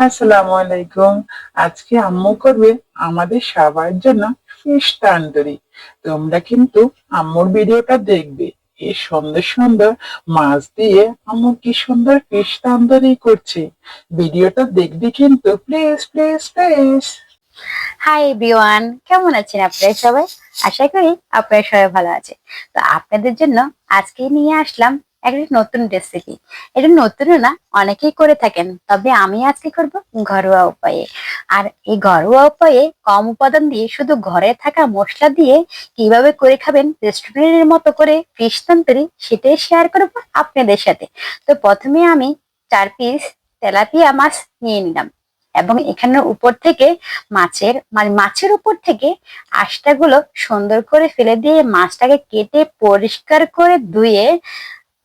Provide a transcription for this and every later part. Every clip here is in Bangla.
আসসালামু আলাইকুম। আজকে আম্মু করবে আমাদের সবার জন্য ফিশ তান্দুরি। তোমরা কিন্তু আম্মুর ভিডিওটা দেখবে। এই সুন্দর সুন্দর মাছ দিয়ে আম্মু কি সুন্দর ফিশ তান্দুরি করছে। ভিডিওটা দেখবি কিন্তু please please please hi everyone কেমন আছেন আপনারা সবাই? আশা করি আপনারা সবাই ভালো আছে তো আপনাদের জন্য আজকে নিয়ে আসলাম একটা নতুন রেসিপি এটা নতুনও না, অনেকেই করে থাকেন। তবে আমি আজকে করব ঘরোয়া উপায়ে। আর এই ঘরোয়া উপায়ে কম উপাদান দিয়ে শুধু ঘরে থাকা মশলা দিয়ে কীভাবে করে খাবেন রেস্টুরেন্টের মতো করে ফিশ সেটাই শেয়ার করব আপনাদের সাথে। তো প্রথমে আমি চার পিস তেলাপিয়া মাছ নিয়ে নিলাম। এবং এখানের উপর থেকে মাছের মানে মাছের উপর থেকে আঁশটাগুলো সুন্দর করে ফেলে দিয়ে মাছটাকে কেটে পরিষ্কার করে ধুয়ে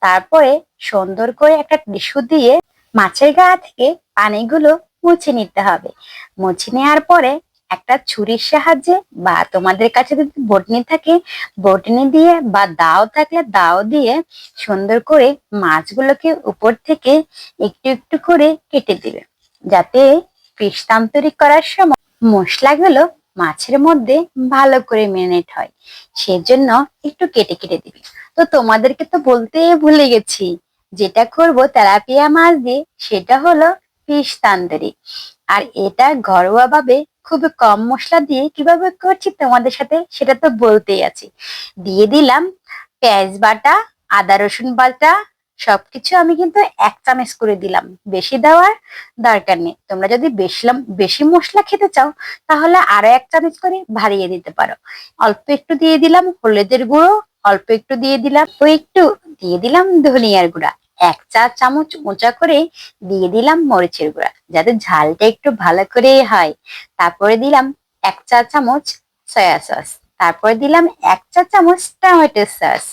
তারপরে সুন্দর করে একটা টিস্যু দিয়ে মাছের গা থেকে পানিগুলো মুছে নিতে হবে। মুছে নেওয়ার পরে একটা ছুরির সাহায্যে বা তোমাদের কাছে যদি বটনি থাকে, বটনি দিয়ে বা দাও থাকলে দাও দিয়ে সুন্দর করে মাছগুলোকে উপর থেকে একটু একটু করে কেটে দিবে। যাতে ফিশ তান্তরি করার সময় মশলাগুলো মাছের মধ্যে ভালো করে মেরিনেট হয়। সেজন্য একটু কেটে কেটে দিবি। তো তোমাদেরকে তো বলতে ভুলে গেছি, যেটা করব তেলাপিয়া মাছ দিয়ে, সেটা হলো ফিশ তান্দুরি। আর এটা ঘরোয়া ভাবে খুবই কম মশলা দিয়ে কীভাবে করছি তোমাদের সাথে, সেটা তো বলতেই আছি। দিয়ে দিলাম পেঁয়াজ বাটা, আদা রসুন বাটা সবকিছু আমি কিন্তু এক চামচ করে দিলাম। বেশি দেওয়ার দরকার নেই। তোমরা যদি বেশি বেশি মশলা খেতে চাও, তাহলে আরও এক চামচ করে ভারিয়ে দিতে পারো। অল্প একটু দিয়ে দিলাম হলুদের গুঁড়ো, অল্প একটু দিয়ে দিলাম, ও একটু দিয়ে দিলাম ধনিয়ার গুঁড়া। এক চা চামচ উঁচা করে দিয়ে দিলাম মরিচের গুঁড়া, যাতে ঝালটা একটু ভালো করে হয়। তারপরে দিলাম এক চা চামচ সয়া সস, তারপরে দিলাম এক চা চামচ টমেটো সস।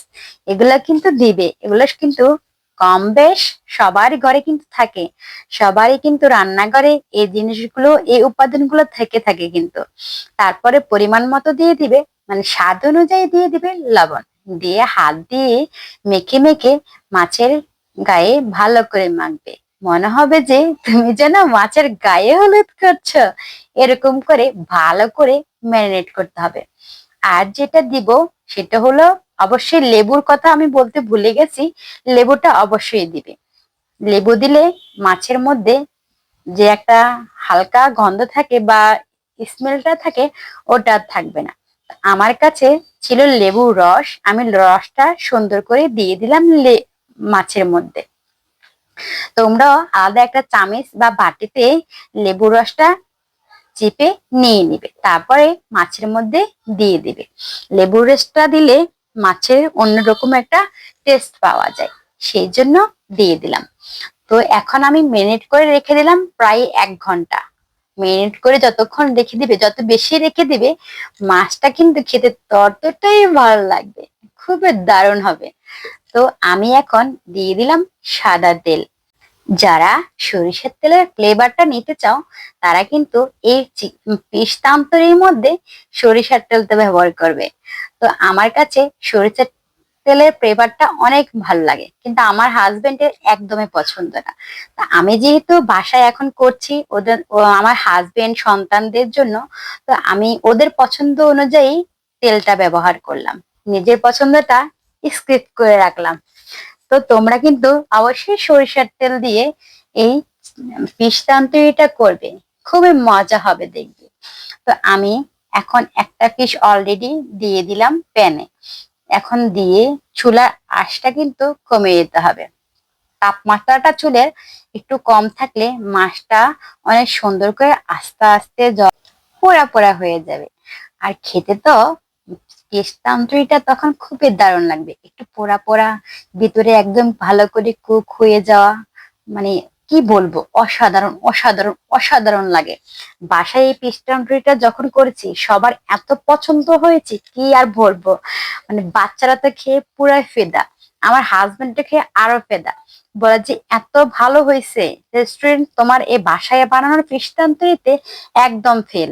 এগুলো কিন্তু দিবে, এগুলো কিন্তু কম বেশ সবার ঘরে কিন্তু থাকে। সবারই কিন্তু রান্নাঘরে এই জিনিসগুলো, এই উপাদানগুলো থেকে থাকে কিন্তু। তারপরে পরিমাণ মতো দিয়ে দিবে মানে স্বাদ অনুযায়ী দিয়ে দিবে লবণ। দিয়ে হাত দিয়ে মেখে মেখে মাছের গায়ে ভালো করে মাখবে। মনে হবে যে তুমি যেন মাছের গায়ে হলুদ করছ। এরকম করে ভালো করে ম্যারিনেট করতে হবে। আর যেটা দিব সেটা হলো অবশ্যই লেবুর কথা আমি বলতে ভুলে গেছি, লেবুটা অবশ্যই দিবে। লেবু দিলে মাছের মধ্যে যে একটা হালকা গন্ধ থাকে বা স্মেলটা থাকে, ওটা থাকবে না। আমার কাছে ছিল লেবুর রস, আমি রসটা সুন্দর করে দিয়ে দিলাম মাছের মধ্যে। তোমরাও আলাদা একটা চামিচ বা বাটিতে লেবুর রসটা চেপে নিয়ে নিবে, তারপরে মাছের মধ্যে দিয়ে দিবে। লেবুর রসটা দিলে মাছের অন্যরকম একটা টেস্ট পাওয়া যায়। সেই জন্য দিয়ে দিলাম। তো এখন আমি মেরিনেট করে রেখে দিলাম প্রায় এক ঘণ্টা। মেরিনেট করে যতক্ষণ রেখে দিবে, যত বেশি রেখে দিবে, মাছটা কিন্তু খেতে ততটাই ভালো লাগবে। খুবই দারুণ হবে। তো আমি এখন দিয়ে দিলাম সাদা তেল। যারা সরিষার তেলের ফ্লেভারটা নিতে চাও, তারা কিন্তু এই পিস তান্তরির মধ্যে সরিষার তেলটা ব্যবহার করবে। তো আমার কাছে সরিষার তেলের ফ্লেভারটা অনেক ভালো লাগে, কিন্তু আমার হাজবেন্ডের একদমই পছন্দ না। তা আমি যেহেতু বাসায় এখন করছি, ওদের আমার হাজবেন্ড সন্তানদের জন্য, তো আমি ওদের পছন্দ অনুযায়ী তেলটা ব্যবহার করলাম। নিজের পছন্দটা স্ক্রিপ্ট করে রাখলাম। তো তোমরা কিন্তু অবশ্যই সরিষার তেল দিয়ে এই ফিশ তন্ত্রীটা করবে। খুবই মজা হবে দেখবে তো আমি এখন একটা ফিশ অলরেডি দিয়ে দিলাম প্যানে। এখন দিয়ে চুলার আঁশটা কিন্তু কমে যেতে হবে। তাপমাত্রাটা চুলের একটু কম থাকলে মাছটা অনেক সুন্দর করে আস্তে আস্তে জল পোড়া পোড়া হয়ে যাবে। আর খেতে তো পেস্তান্তরিটা তখন খুবই দারুণ লাগবে। একটু পোড়া পোড়া, ভিতরে একদম ভালো করে কুক হয়ে যাওয়া মানে কি বলব, অসাধারণ অসাধারণ অসাধারণ লাগে। বাসায় এই পিস্টান্ট্রিটা যখন করেছি, সবার এত পছন্দ হয়েছে, কি আর বলব? মানে বাচ্চারা তো খেয়ে পুরাই ফেদা, আমার হাজবেন্ডটা খেয়ে আরও ফেদা। বলে যে, এত ভালো হয়েছে রেস্টুরেন্ট তোমার এই বাসায় বানানোর পিস্তান্তরিতে একদম ফেল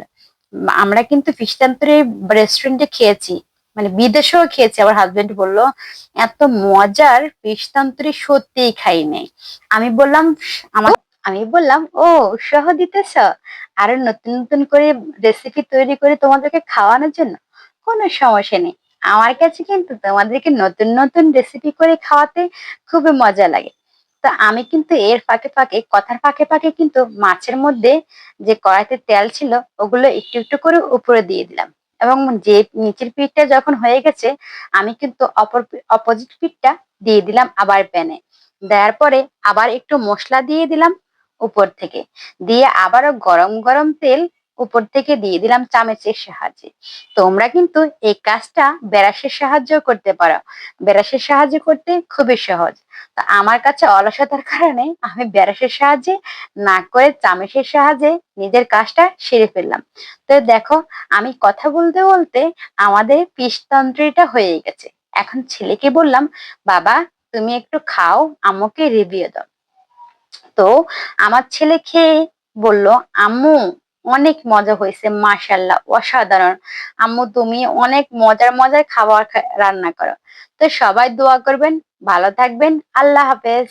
আমরা কিন্তু ফিশতান্তরি রেস্টুরেন্টে খেয়েছি। মানে বিদেশেও খেয়েছি আমার হাজবেন্ড বলল, এত মজার ফিশতান্তরি সত্যিই খাই নাই। আমি বললাম, আমার আমি বললাম, ও, উৎসাহ দিতেছ? আরও নতুন নতুন করে রেসিপি তৈরি করে তোমাদেরকে খাওয়ানোর জন্য? কোনো সমস্যা নেই। আমার কাছে কিন্তু তোমাদেরকে নতুন নতুন রেসিপি করে খাওয়াতে খুবই মজা লাগে। তো আমি কিন্তু এর ফাঁকে ফাঁকে, কথার ফাঁকে ফাঁকে কিন্তু মাছের মধ্যে যে কড়াইতে তেল ছিল, ওগুলো একটু একটু করে উপরে দিয়ে দিলাম। এবং যে নিচের পিঠটা যখন হয়ে গেছে, আমি কিন্তু অপর অপোজিট পিঠটা দিয়ে দিলাম আবার প্যানে। দেওয়ার পরে আবার একটু মশলা দিয়ে দিলাম উপর থেকে। দিয়ে আবারও গরম গরম তেল উপর থেকে দিয়ে দিলাম চামচের সাহায্যে। তোমরা কিন্তু এই কাজটা ব্রাশের সাহায্য করতে পারো। ব্রাশের সাহায্য করতে খুবই সহজ। তো আমার কাছে অলসতার কারণে আমি ব্রাশের সাহায্যে না করে চামচের সাহায্যে নিজের কাজটা সেরে ফেললাম। তো দেখো, আমি কথা বলতে বলতে আমাদের পিসতন্ত্রীটা হয়ে গেছে। এখন ছেলেকে বললাম, বাবা, তুমি একটু খাও, আম্মুকে রিভিউ দাও। তো আমার ছেলে খেয়ে বলল, আম্মু অনেক মজা হয়েছে মাশাল্লাহ অসাধারণ। আম্মু, তুমি অনেক মজার মজার খাবার রান্না করো। তো সবাই দোয়া করবেন, ভালো থাকবেন, আল্লাহ হাফেজ।